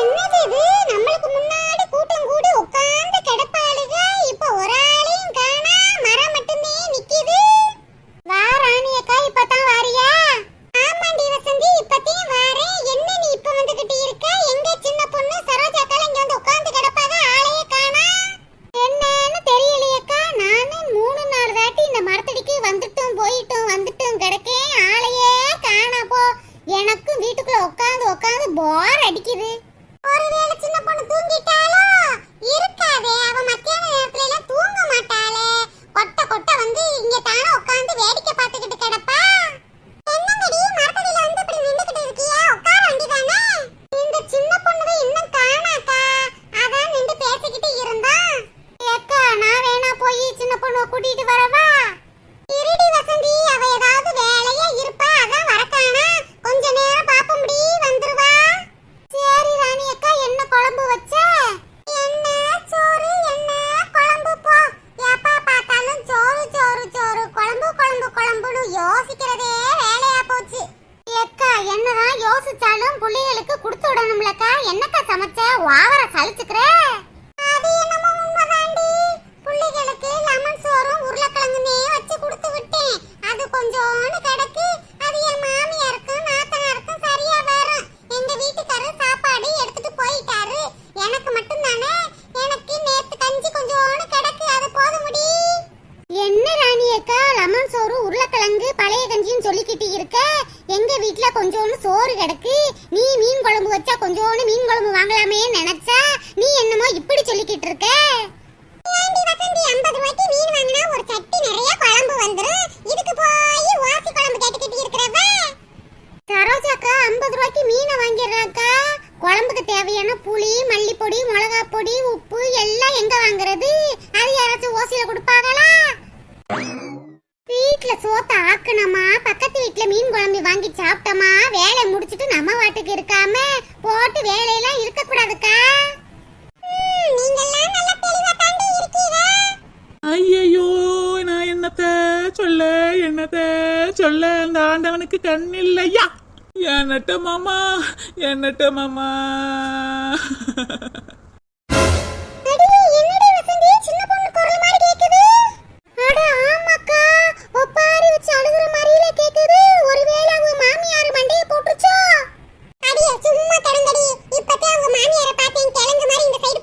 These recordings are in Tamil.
என்னது இது? நம்மளுக்கு முன்னாடி கூட்டம் கூடி உட்கார்ந்து கிடக்கு சொல்ல என்னத சொல்ல? அந்த ஆண்டவனுக்கு கண் இல்லையா? என்னட்ட மாமா என்னட்ட மாமா? சும்மா கிடந்தடி. இப்பதான் அவங்க மாமியாரை பார்த்தேன், கிழங்கு மாதிரி இந்த சைடு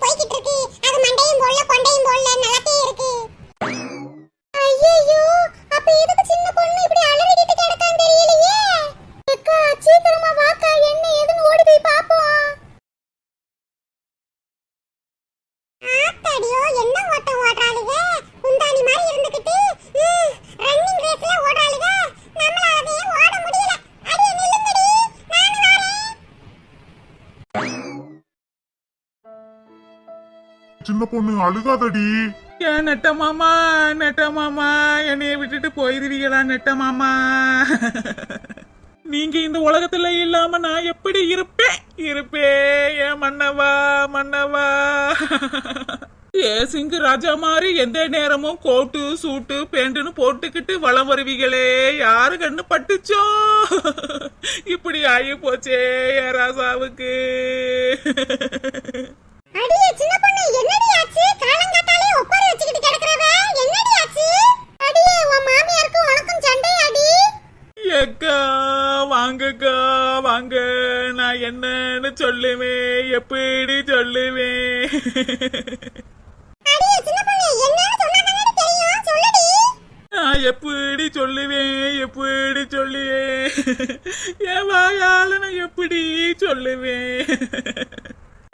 சின்ன பொண்ணு அழுகாதடி. ஏன் நெட்ட மாமா நெட்ட மாமா என்னைய விட்டுட்டு போயிருவீங்களா நெட்ட மாமா? நீங்க இந்த உலகத்துல இல்லாம நான் எப்படி இருப்பேன்? இருப்பேன் ஏன் மன்னவா மன்னவா? ஏ சிங்கு ராஜா மாதிரி எந்த நேரமும் கோட்டு சூட்டு பேண்டுன்னு போட்டுக்கிட்டு வளம் வருவீங்களே? யாரு கண்ணு பட்டுச்சோ? இப்படி ஆகி போச்சே என் ராசாவுக்கு. அடியே சின்ன பொண்ணு என்னடி ஆச்சு காலங்காத்தாலே ஒப்பாரி வச்சுக்கிட்டு கிடக்குறவ என்னடி ஆச்சு அடியே உன் மாமியாருக்கும் உனக்கும் சண்டை அடி ஏக்கா வாங்கக்கா வாங்க. நான் என்னன்னு சொல்லுவேன் எப்படி சொல்லுவேன் எப்படி சொல்லுவேன் எப்படி சொல்லுவேன் என் வாயால நான் எப்படி சொல்லுவேன்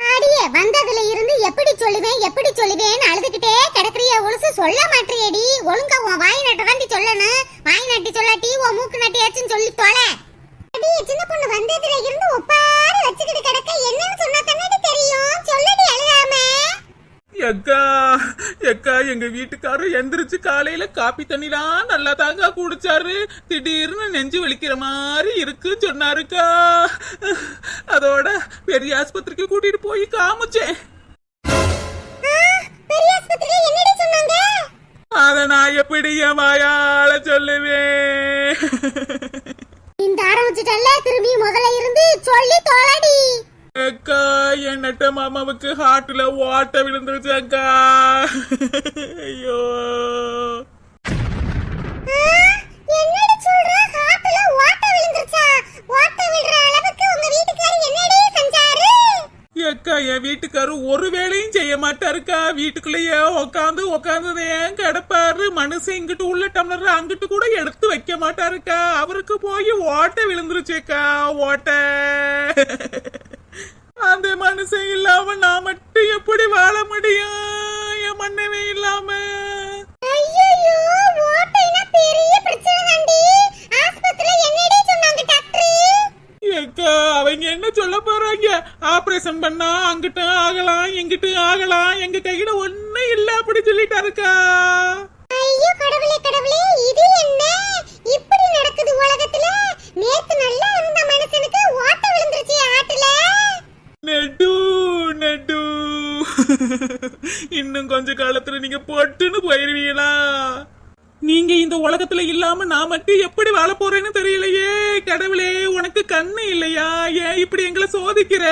அடியே வந்ததுல இருந்து எப்படி சொல்லுவேன் எப்படி சொல்லுவேன்னு அழுதுகிட்டே கிடக்குறிய ஒழுசு சொல்ல மாட்டியடி ஒழுங்கா உன் வாய் நட்ட தாண்டி சொல்லணும். வாய் நட்டி சொல்லாட்டி உன் மூக்கு நட்டியாச்சுன்னு சொல்லி தொலை. அடியே சின்ன பொண்ணு வந்ததுல இருந்து ஒப்பாரி வச்சுக்கிட்டு கிடக்க. என்னன்னு சொன்னா தானே தெரியும். சொல்லடி அழுகாம. எக்கா எக்கா எங்க வீட்டுக்காரர் எந்திரிச்சு காலையில காப்பி தண்ணிலாம் நல்லா தாங்க குடிச்சாரு. திடீர்னு நெஞ்சு வலிக்கிற மாதிரி இருக்கு சொன்னாருக்கா. அதோட பெரிய ஆஸ்பத்திரிக்கு கூட்டிட்டு போய் காமிச்சேன். வாயால சொல்லுவேன். இந்த ஆரம்பிச்சிட்டல்ல திரும்பி முதல்ல இருந்து சொல்லி தொலைடி. அக்கா என் நெட்ட மாமாவுக்கு ஹார்ட்ல ஓட்ட விழுந்துருச்சு அக்கா. ஐயோ என்னடி சொல்ற ஹார்ட்ல ஓட்ட விழுந்துருச்சா ஓட்ட விழுற அளவுக்கு உங்க வீட்டுக்காரர் என்னடி செஞ்சாரு அக்கா என் வீட்டுக்காரு ஒரு வேலையும் செய்ய மாட்டாருக்கா? வீட்டுக்குள்ளேயே உக்காந்து உக்காந்து ஏன் கிடப்பாரு. மனுஷன் இங்கிட்டு உள்ள டம்ளர் அங்கிட்டு கூட எடுத்து வைக்க மாட்டாருக்கா? அவருக்கு போய் ஓட்ட விழுந்துருச்சுக்கா ஓட்ட. அந்த மனுஷன் இல்லாம நான் மட்டும் எப்படி வாழ முடியும்? என் மன்னவே இல்லாம. அவங்க என்ன சொல்ல போறாங்க? ஆபரேஷன் பண்ணா எங்க கையில ஒண்ணும் இல்ல அப்படி சொல்லிட்டாருக்கா. ஐயோ கடவுளே கடவுளே இது என்ன? இப்படி நடக்குது உலகத்துல? நேத்து நல்லா இருந்த மனுஷனுக்கு ஓட்ட விழுந்துருச்சு ஆட்டுல. நெடு நெடு. இன்னும் கொஞ்ச காலத்துல நீங்க பொட்டுன்னு போயிருவீங்களா? நீங்க இந்த உலகத்துல இல்லாம நான் மட்டும் எப்படி வாழ போறேன்னு தெரியலையே கடவுளே உனக்கு கண்ணு இல்லையா? ஏன் இப்படி எங்களை சோதிக்கிற?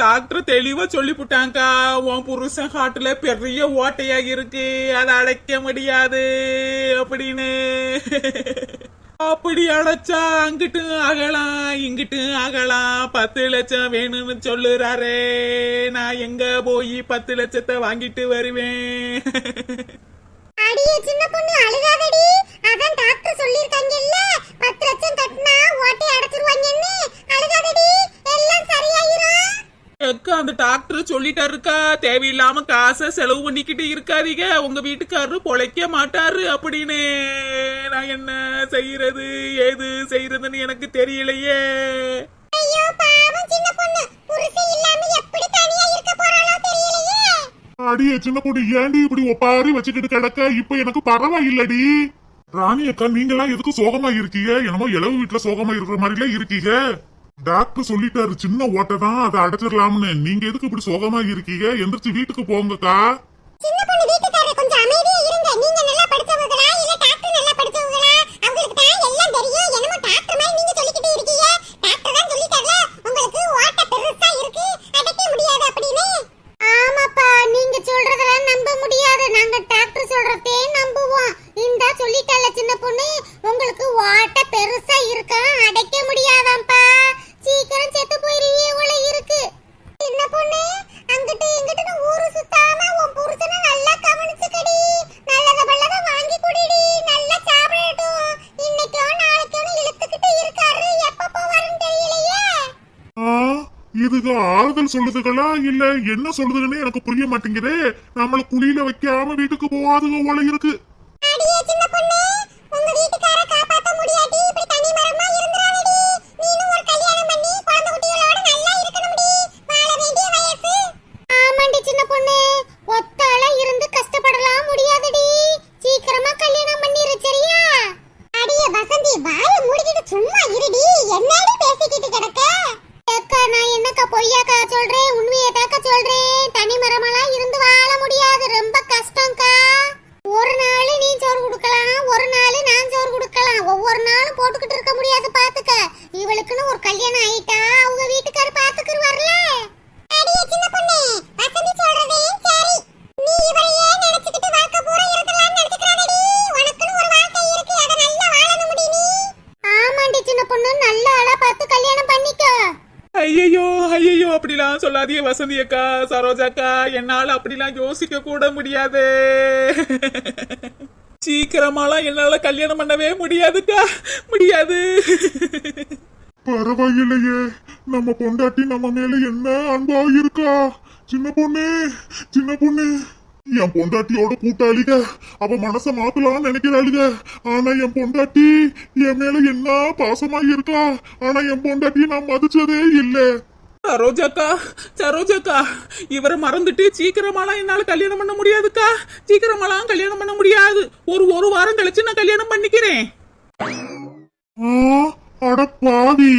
டாக்டர் தெளிவா சொல்லிவிட்டாங்கக்கா உன் புருஷன் ஹார்ட்ல பெரிய ஓட்டையா இருக்கு. அதை அடைக்க முடியாது. அப்படின்னு. அப்படி அடைச்சா அங்கிட்டு அகலாம் இங்கிட்டு அகலாம். பத்து லட்சம் வேணும்னு சொல்லுறாரே. நான் எங்க போய் பத்து லட்சத்தை வாங்கிட்டு வருவேன்? அடியே சின்ன பொண்ணு அழுகாதடி. அதான் டாக்டர் சொல்லிருக்காங்கல்ல பத்து லட்சம் கட்டினா ஓட்டை அடைச்சிருவாங்கன்னு. அழுகாதடி எல்லாம் சரியாயிரும். அக்கா அந்த டாக்டர் சொல்லிட்டாருக்கா தேவையில்லாம காசை செலவு பண்ணிக்கிட்டு இருக்காதீங்க. உங்க வீட்டுக்காரரு பொழைக்க மாட்டாரு அப்படின்னு. நான் என்ன செய்யறது? ஏது செய்யறதுன்னு எனக்கு தெரியலையே. ஐயோ பாவம் சின்ன பொண்ணு. புருஷன் இல்லாம எப்படி தனியா இருக்க போறாளோ தெரியலையே. அடியே சின்ன பொண்ணு ஏண்டி இப்படி ஒப்பாரி வச்சுக்கிட்டு கிடக்க? இப்ப எனக்கு பரவாயில்லடி. ராணி அக்கா நீங்களாம் எதுக்கு சோகமா இருக்கீங்க என்னமோ இளவு வீட்டுல சோகமா இருக்கிற மாதிரில இருக்கீங்க. டாக்டர் சொல்லிட்டாரு சின்ன ஓட்டை தான் அதை அடைச்சிடலாம்னு. நீங்க எதுக்கு இப்படி சோகமா இருக்கீங்க? எந்திரிச்சு வீட்டுக்கு போங்கக்கா. சின்ன பொண்ணு வீட்டுக்காரர் கொஞ்சம் அமைதியா இருங்க. நீங்க நல்லா படிச்சவங்களா இல்ல டாக்டர் நல்லா படிச்சவங்களா? அவங்களுக்கு தான் எல்லாம் தெரியும். என்னமோ டாக்டர் மாதிரி நீங்க சொல்லிக்கிட்டு இருக்கீங்க. டாக்டர் தான் சொல்லிட்டார்ல உங்களுக்கு ஓட்ட பெருசா இருக்கு. அடைக்க முடியாது அப்படின்னு. ஆமாப்பா நீங்க சொல்றதெல்லாம் நம்ப முடியாது. நாங்க டாக்டர் சொல்றதே நம்புவோம். இந்த சொல்லிட்டால சின்ன பொண்ணு உங்களுக்கு ஓட்ட பெருசா இருக்கா? அடைக்க முடியாதாம்ப்பா. சீக்கிரம் செத்து போயிருவியே உள்ள இருக்கு. என்ன பொண்ணு அங்கிட்டு இங்கிட்டு ஊரு சுத்தாம உன் புருஷனை நல்லா கவனிச்சுக்கடி. நல்லத பல்லத வாங்கி குடிடி. நல்லா சாப்பிடட்டும். இன்னைக்கோ நாளைக்கோ இழுத்துக்கிட்டு இருக்காரு. எப்ப போவாருன்னு தெரியலையே. இதுக்கு ஆறுதல் சொல்லுதுகளா? இல்ல என்ன சொல்லுதுன்னு எனக்கு புரிய மாட்டேங்குதே. நம்மள குழியில வைக்காம வீட்டுக்கு போகாதுங்க ஓலை இருக்கு. வசந்தி அக்கா சரோஜாக்கா என்னால அப்படிலாம் யோசிக்க கூட முடியாது. சீக்கிரமாலாம் என்னால கல்யாணம் பண்ணவே முடியாதுக்கா. முடியாது. பரவாயில்லையே. நம்ம பொண்டாட்டி நம்ம மேல என்ன அன்பா இருக்கா? சின்ன பொண்ணு சின்ன பொண்ணு. என் பொண்டாட்டியோட கூட்டாளிக அவ மனச மாத்தலாம்னு நினைக்கிறாளுக. ஆனா என் பொண்டாட்டி என் மேல என்ன பாசமா இருக்கா? ஆனா என் பொண்டாட்டி நான் மதிச்சதே இல்ல. சரோஜாக்கா சரோஜாக்கா இவரை மறந்துட்டு சீக்கிரமாலாம் என்னால கல்யாணம் பண்ண முடியாதுக்கா. சீக்கிரமாலாம் கல்யாணம் பண்ண முடியாது. ஒரு ஒரு வாரம் கழிச்சு நான் கல்யாணம் பண்ணிக்கிறேன். ஆ, அட பாவி.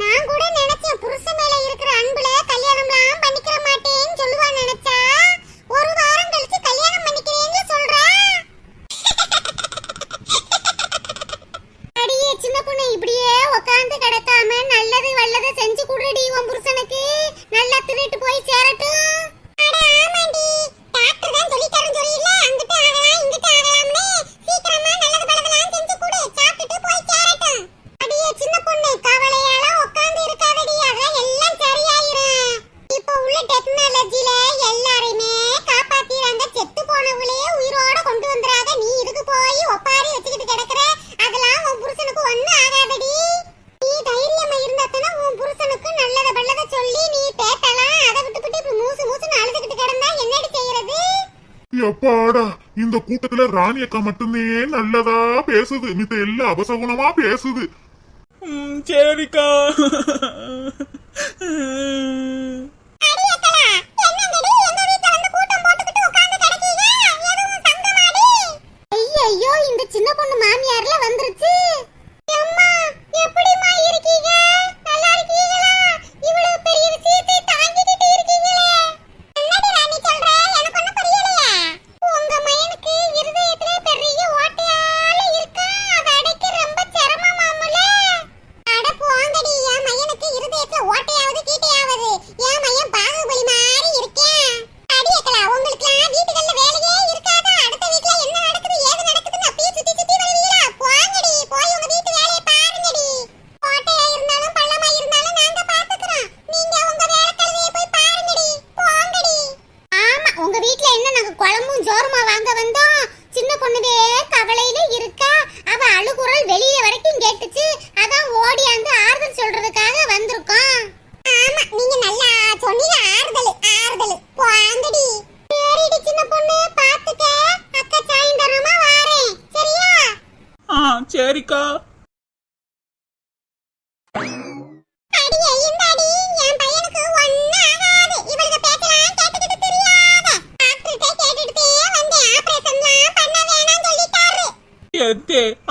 நான் கூட நினைச்சேன் புருஷன் மேல இருக்கிற அன்புல கல்யாணம்லாம் பண்ணிக்கிற மாட்டேன்னு சொல்லுவா நினைச்சா ஒரு வாரம் கழிச்சு கல்யாணம் பண்ணிக்கிறேன்னு சொல்றா அடியே சின்ன பொண்ணு இப்படியே உட்காந்து கிடக்காம நல்லது வல்லது செஞ்சு குடுடி உன் புருஷனுக்கு. நல்லா திருட்டு போய் சேரட்டும். அட ஆமாண்டி டாக்டர் தான் சொல்லிட்டாருன்னு சொல்லிஇல்ல அங்கிட்டு ஆகலாம் இங்கிட்டு ஆகலாம்னு சீக்கிரமா நல்லது பலதெல்லாம் செஞ்சு கொடு சாப்பிட்டுட்டு போய் சேரட்டும் அடியே சின்ன பொண்ணு கவலையால உட்கார்ந்து இருக்காதடி அதெல்லாம் எல்லாம் சரியாயிரும் இப்போ உள்ள டெக்னாலஜில எல்லாரையுமே காப்பாத்திராங்க செத்து போனவங்களே உயிரோட கொண்டு வந்துறாங்க நீ இதுக்கு போய் ஒப்பாரி வச்சுக்கிட்டு கிடக்குற அதெல்லாம் உன் புருஷனுக்கு ஒண்ணும் ஆகாதடி நீ தைரியமா இருந்தா தானே உன் புருஷனுக்கு நல்லத பல்லத சொல்லி நீ பேட்டலாம் அதை விட்டுவிட்டு இப்படி மூசு மூசுன்னு அழுதுகிட்டு கிடந்தா என்னடி செய்யறது எப்பாடா இந்த கூட்டத்துல ராணி அக்கா மட்டுமே நல்லதா பேசுது. மித்த எல்லா அபசகுணமா பேசுது. சரிக்கா அடியக்கலா என்னங்கடி எங்க வீட்ல வந்து கூட்டம் போட்டுக்கிட்டு உட்கார்ந்து கிடக்கீங்க எதுவும் சங்கமாடி ஐயோ இந்த சின்ன பொண்ணு மாமியார்ல வந்துருச்சு அம்மா எப்படிமா இருக்கீங்க நல்லா இருக்கீங்களா இவ்வளவு பெரிய விஷயத்தை தாங்கிக்கிட்டு இருக்கீங்களே என்னடி ராணி சொல்ற எனக்கு ஒண்ணும் புரியலையே உங்க மயனுக்கு இருதயத்துல பெரிய ஓட்டையால இருக்கா அதை அடைக்க ரொம்ப சிரமமாமுல அட போங்கடி என் மயனுக்கு இருதயத்துல ஓட்டையாவது கீட்டையாவது என் மயன் பாகுபலி மாதிரி இருக்கேன் அடியக்கலா உங்களுக்குலாம் வீட்டுகள்ல வேலையே இருக்காதா அடுத்த வீட்ல என்ன நடக்குது ஏது நடக்குதுன்னு அப்படியே சுத்தி சுத்தி வருவீங்களா போங்கடி போய் உங்க வீட்டு வேலையை பாருங்கடி ஓட்டையா இருந்தாலும் பள்ளமா இருந்தாலும் நாங்க பாத்துக்கிறோம் நீங்க உங்க வேலை கழுதையை போய் பாருங்கடி போங்கடி ஆமா உங்க வீட்ல என்ன நாங்க குழம்பும் ஜோருமா வாங்க வந்தோம் சின்ன பொண்ணுவே கவலையில இருக்கா அவ அழுகுரல் வெளிய வரைக்கும் கேட்டுச்சு அதான் ஓடியாந்து ஆறுதல் சொல்றதுக்காக வந்திருக்கோம். ஆமா நீங்க நல்லா சொன்னீங்க ஆறுதல் ஆறுதல். போங்கடி சரிடி சின்ன பொண்ணு பாத்துக்க. அக்கா சாயந்தரமா வாரேன். சரியா? ஆ சரிக்கா.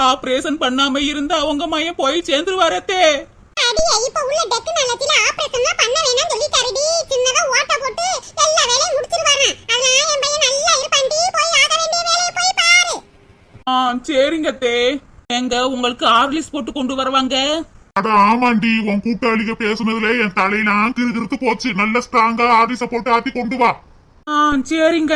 ஆபரேஷன் பண்ணாம இருந்தா உங்க மையம் போய் சேர்ந்துருவாரத்தே அடியே இப்ப உள்ள டெக்னாலஜில ஆபரேஷன்லாம் பண்ண வேணாம் சொல்லிட்டாருடி. சின்னதா ஓட்ட போட்டு எல்லா வேலையும் முடிச்சிருவாங்க அதனால என் பையன் நல்லா இருப்பான்டி போய் ஆக வேண்டிய வேலையை போய் பாரு. ஆ சரிங்க தே எங்க உங்களுக்கு ஆர்லிஸ் போட்டு கொண்டு வருவாங்க? அட ஆமாண்டி. உன் கூட்டாளிக பேசுனதுல என் தலையெல்லாம் கிறுகிறுத்து போச்சு. நல்ல ஸ்ட்ராங்கா ஆதிச போட்டு ஆத்தி கொண்டு வா. ஆ சரிங்க.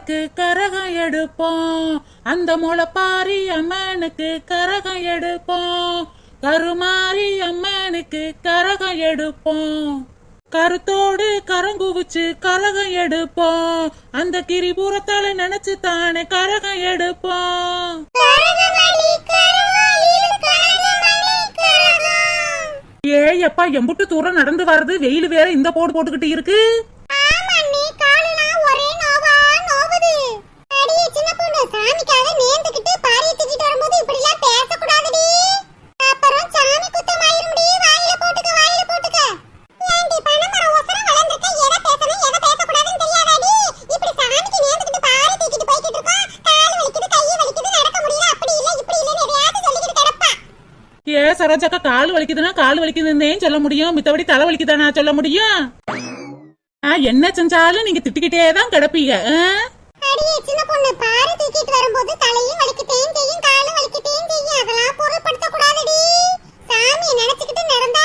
அம்மனுக்கு கரகம் எடுப்போம். அந்த முளைப்பாரி அம்மனுக்கு கரகம் எடுப்போம். கருமாரி அம்மனுக்கு கரகம் எடுப்போம். கருத்தோடு கரங்குவிச்சு கரகம் எடுப்போம். அந்த கிரிபுரத்தால நினைச்சு தானே கரகம் எடுப்போம். கரகமணி கரகாலி எம்புட்டு தூரம் நடந்து வர்றது வெயில் வேற இந்த போடு போட்டுக்கிட்டு இருக்கு ஆமாண்ணே காலெல்லாம் ஒரே நோவா நோவுது அடியே சின்ன பொண்ணு சாமிக்காக நேர்ந்துக்கிட்டு பாரிய தூக்கிட்டு வரும்போது இப்படிலாம் பேசக்கூடாதுடி அப்புறம் சாமி குத்தமாயிரும்டி வாயில போட்டுக்க வாயில போட்டுக்க ஏண்டி பணமரம் ஒசரம் வளர்ந்துருக்க எதை பேசணும் எதை பேசக்கூடாதுன்னு தெரியாதாடி இப்படி சாமிக்கு நேர்ந்துக்கிட்டு பாரி தூக்கிட்டு போய்கிட்டு இருக்கோம் கால் வலிக்குது கை வலிக்குது நடக்க முடியல அப்படி இல்ல இப்படி இல்லன்னு எதையாவது சொல்லிக்கிட்டு கிடப்பா ஏ சரோஜாக்கா கால் வலிக்குதுன்னா கால் வலிக்குதுன்னே சொல்ல முடியும். மித்தபடி தலை வலிக்குதானா சொல்ல முடியும்? என்ன செஞ்சாலும் நீங்க திட்டிக்கிட்டே தான் கிடப்பீங்க ஆ? அடியே சின்ன பொண்ணு பாரு தூக்கிட்டு வரும்போது தலையும் வலிக்கத்தையும் செய்யும் காலும் வலிக்கத்தையும் செய்யும் அதெல்லாம் பொருட்படுத்த கூடாதுடி சாமியை நினைச்சுக்கிட்டு நடந்து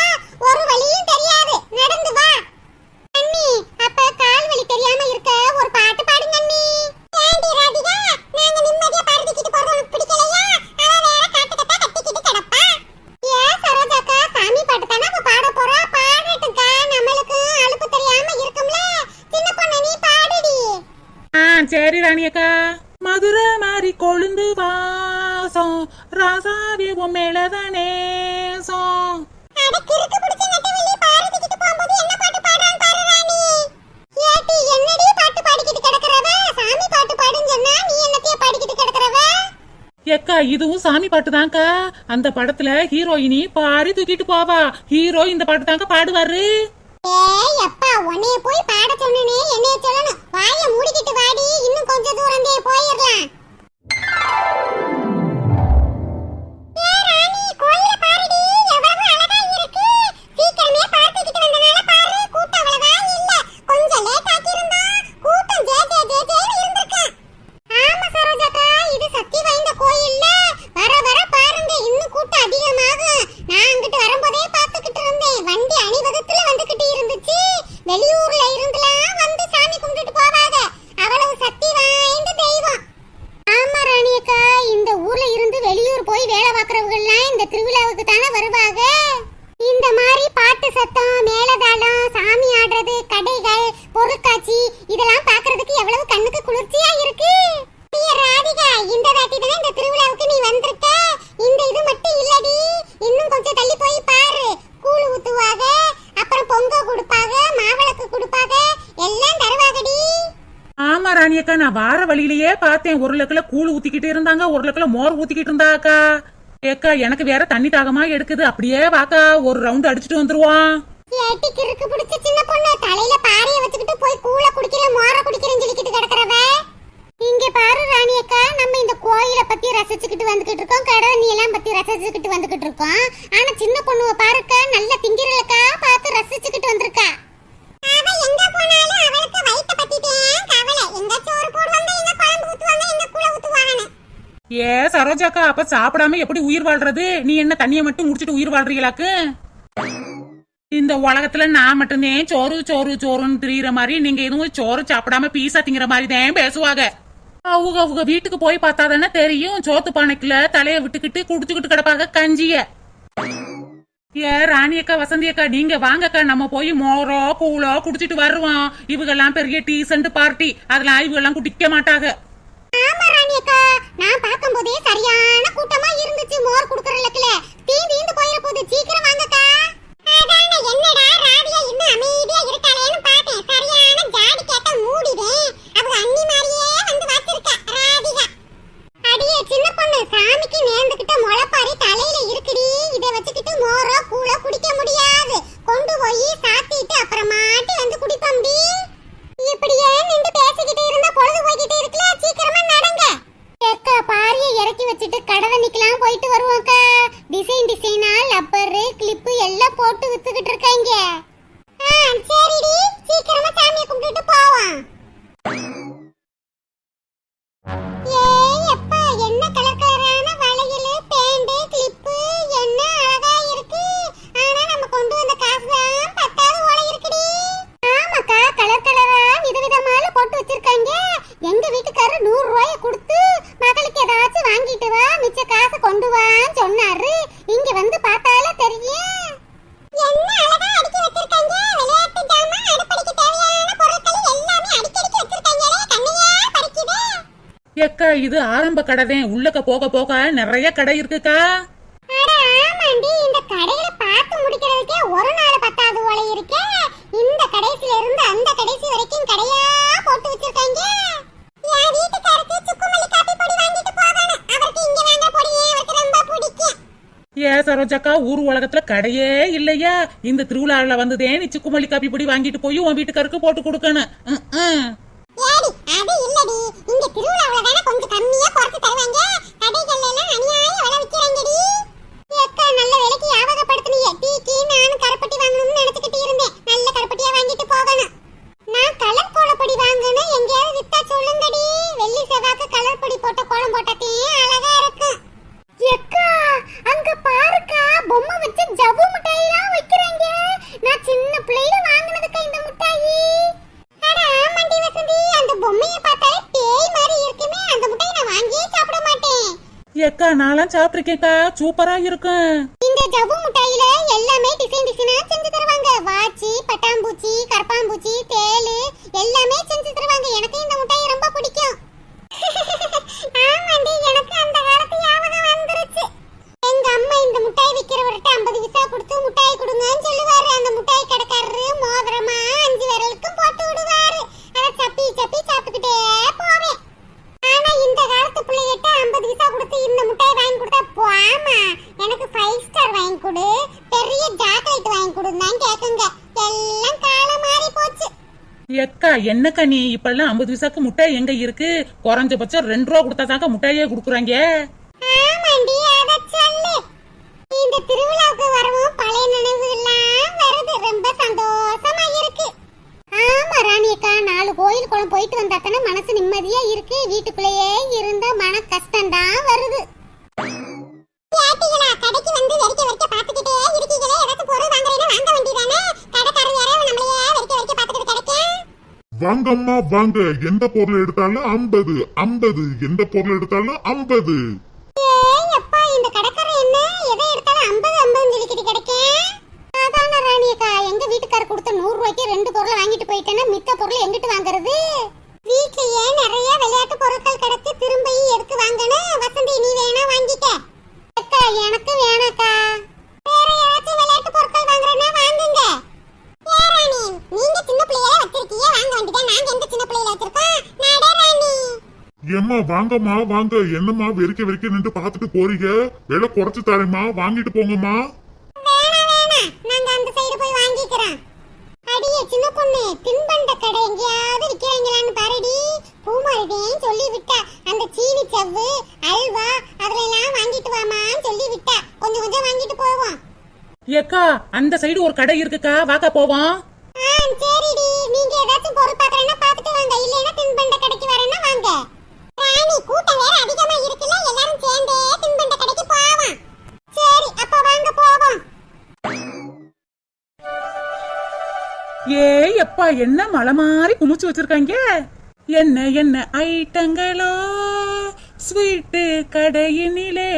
அதுவும் சாமி பாட்டு தான்க்கா அந்த படத்துல ஹீரோயினி பாரி தூக்கிட்டு போவா. ஹீரோ இந்த பாட்டு தாங்க பாடுவாரு. அக்கா நான் வார வழியிலேயே பார்த்தேன். ஒரு லக்கில கூழ் ஊத்திக்கிட்டு இருந்தாங்க. ஒரு லக்கில மோர் ஊத்திக்கிட்டு இருந்தா அக்கா ஏக்கா எனக்கு வேற தண்ணி தாகமா எடுக்குது. அப்படியே வாக்கா ஒரு ரவுண்ட் அடிச்சுட்டு வந்துருவான். ஏட்டி கிறுக்கு பிடிச்ச சின்ன பொண்ணு. தலையில பாறைய வச்சுக்கிட்டு போய் கூழ குடிக்கிறேன் மோர குடிக்கிறேன்னு சொல்லிக்கிட்டு கிடக்குறவ. இங்க பாரு ராணி அக்கா நம்ம இந்த கோயில பத்தி ரசிச்சுக்கிட்டு வந்துகிட்டு இருக்கோம். கடவுள் எல்லாம் பத்தி ரசிச்சுக்கிட்டு வந்துகிட்டு இருக்கோம். ஆனா சின்ன பொண்ணுவ பாருக்க நல்ல திங்கிறலக்கா பார்த்து ரசிச்சுக்கிட்டு வந்திருக்கா. ஏ சரோஜாக்கா அப்ப சாப்பிடாம எப்படி உயிர் வாழ்றது? நீ என்ன தண்ணிய மட்டும் முடிச்சிட்டு உயிர் வாழ்றீங்களாக்கு? இந்த உலகத்துல நான் மட்டும்தான் சோறு சோறு சோறுன்னு திரியிற மாதிரி நீங்க எதுவும் சோறு சாப்பிடாம பீஸா திங்கிற மாதிரி தான் பேசுவாங்க. அவங்க அவங்க வீட்டுக்கு போய் பார்த்தா தானே தெரியும். சோத்து பானைக்குள்ள தலைய விட்டுக்கிட்டு குடிச்சுக்கிட்டு கிடப்பாங்க கஞ்சிய. ஏ ராணி அக்கா வசந்தி அக்கா நீங்க வாங்கக்கா நம்ம போய் மோரோ கூலோ குடிச்சிட்டு வருவோம். இவங்கெல்லாம் பெரிய டீசன்ட் பார்ட்டி. அதெல்லாம் இவங்கெல்லாம் குடிக்க மாட்டாங்க. ஆமா ராணி அக்கா. நான் பார்க்கும்போதே சரியான கூட்டமா இருந்துச்சு மோர் குடுக்கற லக்கல தீ தீந்து போயிர போது சீக்கிரம் வாங்கக்கா அதானே என்னடா ராதியா இன்னும் அமைதியா இருக்காளேன்னு பார்த்தேன். சரியான ஜாடி கேட்ட மூடிதேன் அவங்க அண்ணி மாதிரியே வந்து வச்சிருக்கா. அடியே சின்ன பொண்ணு சாமிக்கு நேர்ந்துகிட்ட முளைப்பாரி தலையில இருக்குடி. இதை வச்சுக்கிட்டு மோரோ கூழோ குடிக்க முடியாது. கொண்டு போய் சாத்திட்டு அப்புறமாட்டி வந்து குடிப்போம்டி ஏக்கா இது ஆரம்ப கடைதான் உள்ளக்க போக போக நிறைய கடை இருக்குக்கா. இந்த கடையில பார்த்து முடிக்கிறதுக்கே ஒரு நாள் பத்தாவது ஓலை இருக்கே. இந்த கடைசில இருந்து அந்த கடைசி வரைக்கும் கடையா போட்டு வச்சிருக்காங்க. என் வீட்டுக்காருக்கு சுக்குமல்லி காப்பி பொடி வாங்கிட்டு போகணும். அவருக்கு இங்க வாங்க பொடியே அவருக்கு ரொம்ப பிடிக்கும். ஏ சரோஜாக்கா ஊர் உலகத்துல கடையே இல்லையா? இந்த திருவிழாவில் வந்ததே நீ சிக்குமல்லி காப்பி பொடி வாங்கிட்டு போய் உன் வீட்டுக்காருக்கு போட்டு கொடுக்கணும். ஏடி அது இல்லடி. இங்க திருவிழாவுல தானே கொஞ்சம் கம்மியா குறைச்சு தருவாங்க. கடைகள்ல எல்லாம் அநியாய விலை விக்கிறாங்கடி அக்கா நல்ல விலைக்கு டீ டீக்கு நானும் கருப்பட்டி வாங்கணும்னு நினைச்சுக்கிட்டு இருந்தேன். நல்ல கருப்பட்டியா வாங்கிட்டு போகணும். நான் கலர் கோலப்பொடி வாங்கணும். எங்கேயாவது வித்தா சொல்லுங்கடி. வெள்ளி செவ்வாய்க்கு கலர் பொடி போட்ட கோலம் போட்டதே அழகா இருக்கும் எக்கா அங்க பாருக்கா பொம்மை வச்சு ஜவ்வு மிட்டாயெல்லாம் வைக்கிறாங்க நான் சின்ன பிள்ளையில வாங்கினதுக்கா இந்த மிட்டாயி அட ஆமாண்டி வசந்தி அந்த பொம்மையை பார்த்தாலே பேய் மாதிரி இருக்குமே அந்த முட்டையை நான் வாங்கியே சாப்பிட மாட்டேன் நான் நான்லாம் சாப்பிட்டிருக்கேன்க்கா. சூப்பரா இருக்கும். இந்த ஜவ்வு மிட்டாயில எல்லாமே டிசைன் டிசைனா செஞ்சு தருவாங்க. வாச்சி பட்டாம்பூச்சி கரப்பாம்பூச்சி தேளு எல்லாமே செஞ்சு தருவாங்க எனக்கு இந்த முட்டாய் ரொம்ப பிடிக்கும் ஆமாண்டி எனக்கு அந்த காலத்து ஞாபகம் வந்துருச்சு எங்க அம்மா இந்த முட்டாய் விக்கிறவர்கிட்ட ஐம்பது விசா கொடுத்து முட்டாய் கொடுங்கன்னு சொல்லுவாரு அந்த முட்டாய் கடைக்காரரு மோதிரமா அஞ்சு விரலுக்கும் போட்டு விடுவாரு அதை சப்பி சப்பி சாப்பிட்டுக்கிட்டே போவேன் ஆனா இந்த காலத்து பிள்ளைகிட்ட ஐம்பது விசா கொடுத்து இந்த முட்டாய் பெரிய சாக்லேட் வாங்கி கொடுந்தான் கேக்குங்க எல்லாம் காலம் மாறி போச்சு எக்கா என்னக்கா நீ இப்பெல்லாம் ஐம்பது பைசாக்கு முட்டாய் எங்க இருக்கு? குறைஞ்சபட்சம் ரெண்டு ரூபா கொடுத்தாதாக்கா முட்டாயே கொடுக்குறாங்க. இந்த திருவிழாவுக்கு வரவும் பழைய நினைவுகள்லாம் வருது. ரொம்ப சந்தோஷமா இருக்கு. ஆமா ராணியக்கா நாலு கோயில் குளம் போயிட்டு வந்தா தானே மனசு நிம்மதியா இருக்கு. வீட்டுக்குள்ளேயே இருந்தா மன கஷ்டம் தான் வருது. கேட்டீங்களா கடைக்கு வந்து வெறிக்க வெறிக்க பாத்துக்கிட்டே இருக்கீங்களே ஏதாச்சும் பொருள் வாங்குறேன்னா வாங்க வேண்டியதானே கடைக்காரர் வேற நம்மளையே வெறிக்க வெறிக்க பாத்துக்கிட்டு கிடைக்கேன் வாங்கம்மா வாங்க. எந்த பொருள் எடுத்தாலும் ஐம்பது. ஐம்பது. எந்த பொருள் எடுத்தாலும் ஐம்பது. இந்த கடைக்காரன் என்ன? எதை எடுத்தாலும் ஐம்பது ஐம்பதுன்னு சொல்லிக்கிட்டு கிடைக்கேன் அதான ராணியக்கா எங்க வீட்டுக்காரர் கொடுத்த நூறு ரூபாய்க்கு ரெண்டு பொருளை வாங்கிட்டு போயிட்டேன்னா மித்த பொருள் எங்கிட்டு வாங்குறது? வீட்லயே நிறைய விளையாட்டு பொருட்கள் கிடக்கு. திரும்பியும் எடுத்து வாங்கணும் வசந்தி நீ வேணா வாங்கிக்க. அக்கா எனக்கு வேணாக்கா வேற ஏதாச்சும் விளையாட்டு பொருட்கள் வாங்குறேன்னா வாங்குங்க ஏ ராணி நீங்க சின்ன பிள்ளையே வச்சிருக்கீங்க வாங்க வேண்டியதா நாங்க எந்த சின்ன பிள்ளையில வச்சிருக்கோம் நடே ராணி ஏம்மா வாங்கம்மா வாங்க. என்னம்மா வெறிக்க வெறிக்க நின்று பார்த்துட்டு போறீங்க? விலை குறைச்சு தரேம்மா. வாங்கிட்டு போங்கம்மா. நாங்க அந்த சைடு போய் வாங்கிக்கிறோம். அடியே சின்ன பொண்ணு தின்பண்ட கடை எங்கேயாவது விக்கிறாங்களான்னு பாருடி. பூமாரிதேன் சொல்லி விட்டா அந்த சீனி சவ்வு அல்வா அதுல எல்லாம் வாங்கிட்டு வாமான்னு சொல்லி விட்டா கொஞ்சம் கொஞ்சம் வாங்கிட்டு போவோம். ஏக்கா அந்த சைடு ஒரு கடை இருக்குக்கா. வாக்கா போவோம். ஆ அப்பா என்ன மலை மாதிரி குமிச்சு வச்சிருக்காங்க? என்ன என்ன ஐட்டங்களோ? ஸ்வீட்டு கடையினிலே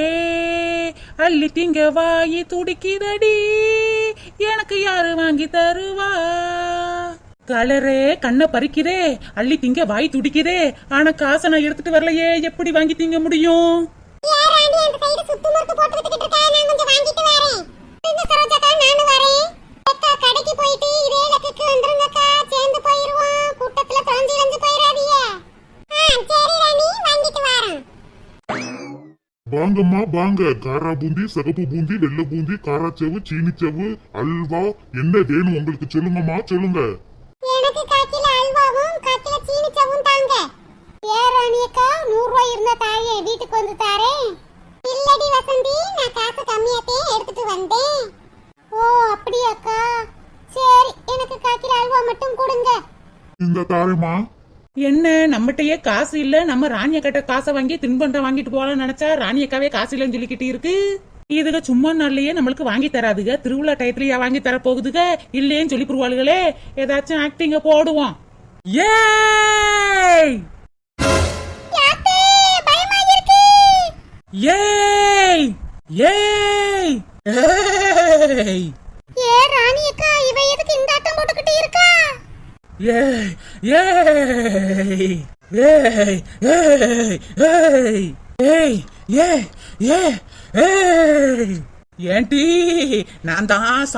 அள்ளி திங்க வாயி துடிக்குதடி. எனக்கு யாரு வாங்கி தருவா? கலரே கண்ணை பறிக்குதே. அள்ளி திங்க வாய் துடிக்குதே. ஆனா காசை நான் எடுத்துட்டு வரலையே. எப்படி வாங்கி திங்க முடியும்? சுத்து முறுக்கு போட்டு நான் கொஞ்சம் வாங்கிட்டு வரேன். சரோஜாக்கா நானும் வரேன். கடைக்கு போயிட்டு இதே லக்குக்கு வந்துருங்கக்கா. சேர்ந்து போயிருவோம். கூட்டத்துல தொலைஞ்சு இழந்து போயிடாதீங்க சரி ராணி வாங்கிட்டு வரேன். வாங்கம்மா வாங்க. காரா பூந்தி சிகப்பு பூந்தி வெள்ளை பூந்தி காராச்செவு சீனிச்செவு அல்வா. என்ன வேணும் உங்களுக்கு சொல்லுங்கம்மா சொல்லுங்க. எனக்கு காக்கில அல்வாவும் காக்கில சீனி சவும் தாங்க. ஏ ராணி அக்கா நூறு ரூபாய் இருந்த தாயே வீட்டுக்கு வந்து தாரேன் இல்லடி வசந்தி நான் காசு கம்மியாத்தே எடுத்துட்டு வந்தேன். ஓ அப்படியாக்கா. சரி எனக்கு காக்கில அல்வா மட்டும் கொடுங்க. இந்த தாரேம்மா என்ன நம்மகிட்டயே காசு இல்ல? நம்ம ராணிய கிட்ட காசை வாங்கி தின்பண்டம் வாங்கிட்டு போகலாம்னு நினைச்சா ராணியக்காவே காசு இல்லைன்னு சொல்லிக்கிட்டு இருக்கு? இதுக சும்மா நாள்லயே நம்மளுக்கு வாங்கி தராதுக. திருவிழா டயத்துலயா வாங்கி தர போகுதுக. இல்லேன்னு சொல்லி புருவாளுகளே ஏதாச்சும் ஆக்டிங்க போடுவோம். இருக்கு ஏய்! ஏய்!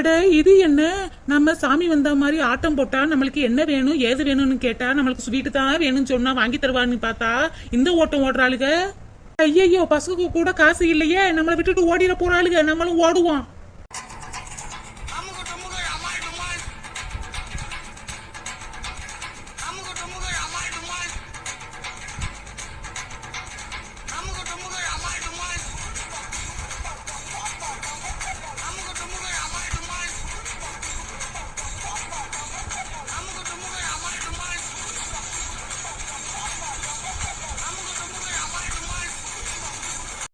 அட இது என்ன? நம்ம சாமி வந்த மாதிரி ஆட்டம் போட்டா நம்மளுக்கு என்ன வேணும் ஏது வேணும்னு கேட்டா நம்மளுக்கு ஸ்வீட்டு தான் வேணும்னு சொன்னா வாங்கி தருவான்னு பார்த்தா இந்த ஓட்டம் ஓடுறாளுக ஐயையோ பசுக்கு கூட காசு இல்லையே. நம்மளை விட்டுட்டு ஓடிட போறாளுங்க நம்மளும் ஓடுவோம்.